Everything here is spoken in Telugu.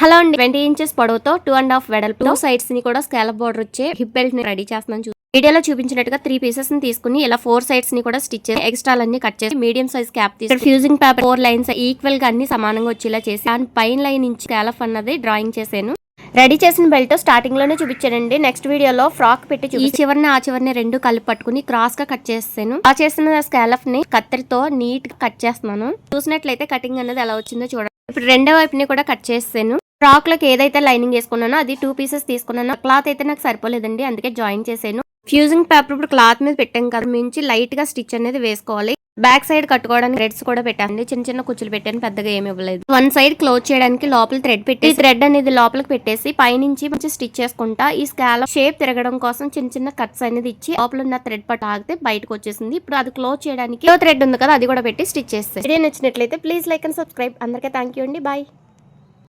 హలో అండి. ట్వంటీ ఇంచెస్ పొడవుతో టూ అండ్ హాఫ్ వెడల్పు. టూ సైడ్స్ని కూడా స్కాలప్ బోర్డర్ వచ్చే హిప్ బెల్ట్ని రెడీ చేస్తున్నాను వీడియోలో చూపించినట్టుగా త్రీ పీసెస్ని తీసుకుని ఇలా ఫోర్ సైడ్స్ని కూడా స్టిచ్ చేసి ఎక్స్ట్రా అన్ని కట్ చేసి మీడియం సైజ్ క్యాప్ తీసి ఫ్యూజింగ్ పేపర్ ఫోర్ లైన్స్ ఈక్వల్గా అన్ని సమానంగా వచ్చేలా చేసి దాని పైన లైన్ నుంచి స్కాలప్ అన్నది డ్రాయింగ్ చేశాను. రెడీ చేసిన బెల్ట్ స్టార్టింగ్లోనే చూపించానండి. నెక్స్ట్ వీడియోలో ఫ్రాక్ పెట్టి ఈ చివరిని ఆ చివరిని రెండు కలిపి పట్టుకుని క్రాస్గా కట్ చేస్తాను. ఆ చేసిన స్కాలప్ని కత్తెరతో నీట్గా కట్ చేస్తున్నాను. చూసినట్లయితే కటింగ్ అనేది ఎలా వచ్చిందో చూడండి. ఇప్పుడు రెండో వైపుని కూడా కట్ చేస్తాను. ఫ్రాక్లోకి ఏదైతే లైనింగ్ వేసుకున్నానో అది టూ పీసెస్ తీసుకున్నాను క్లాత్ అయితే నాకు సరిపోలేదండి అందుకే జాయిన్ చేశాను. ఫ్యూజింగ్ పేపర్ ఇప్పుడు క్లాత్ మీద పెట్టాం కదా మించి లైట్గా స్టిచ్ అనేది వేసుకోవాలి. బ్యాక్ సైడ్ కట్టుకోవడానికి థ్రెడ్స్ కూడా పెట్టాను చిన్న చిన్న కుచ్చులు పెట్టాను పెద్దగా ఏమి ఇవ్వలేదు. వన్ సైడ్ క్లోజ్ చేయడానికి లోపల థ్రెడ్ పెట్టి థ్రెడ్ అనేది లోపలికి పెట్టేసి పైనుంచి మంచి స్టిచ్ చేసుకుంటా ఈ స్కాల షేప్ తిరగడం కోసం చిన్న చిన్న కట్స్ అనేది ఇచ్చి లోపల ఉన్న థ్రెడ్ పట్టు ఆగితే బయటకు వచ్చేసింది. ఇప్పుడు అది క్లోజ్ చేయడానికి థ్రెడ్ ఉంది కదా అది కూడా పెట్టి స్టిచ్ చేస్తే వీడియో నచ్చినట్లయితే ప్లీజ్ లైక్ అండ్ సబ్స్క్రైబ్ అందరికీ థ్యాంక్ యూ అండి బాయ్